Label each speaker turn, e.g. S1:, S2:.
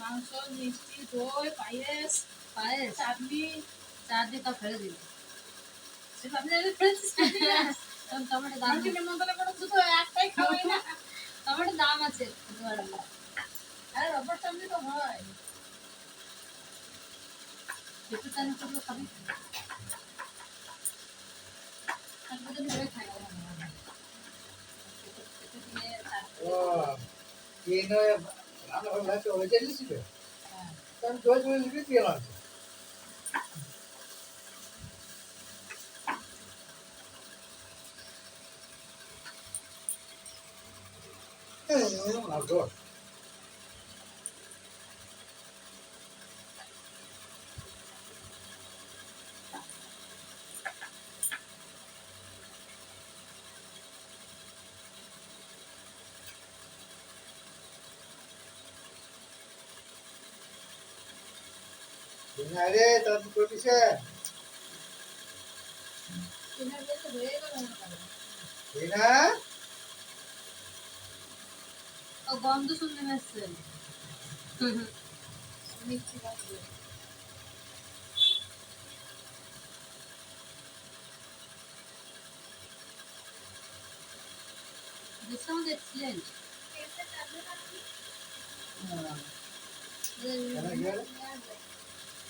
S1: মাংস মিষ্টি দই পায়েস পায়েস চাটনি চার দিয়ে তা ফেলে দিল হ্যাঁ। টমেটো দাম নিমন্ত্রণ করে শুধু একটাই খাওয়াই না টমেটো দাম আছে আর রবার চাটনি তো হয় একটু চাটনি করলে খাবি খাই
S2: Han har lärt sig att lägga lite
S1: grann. Sen då är తిన్నాడే తాత
S2: కొట్టిసే
S1: తినా গন্ধ শুনতে আসছে They sound excellent.
S3: Yeah.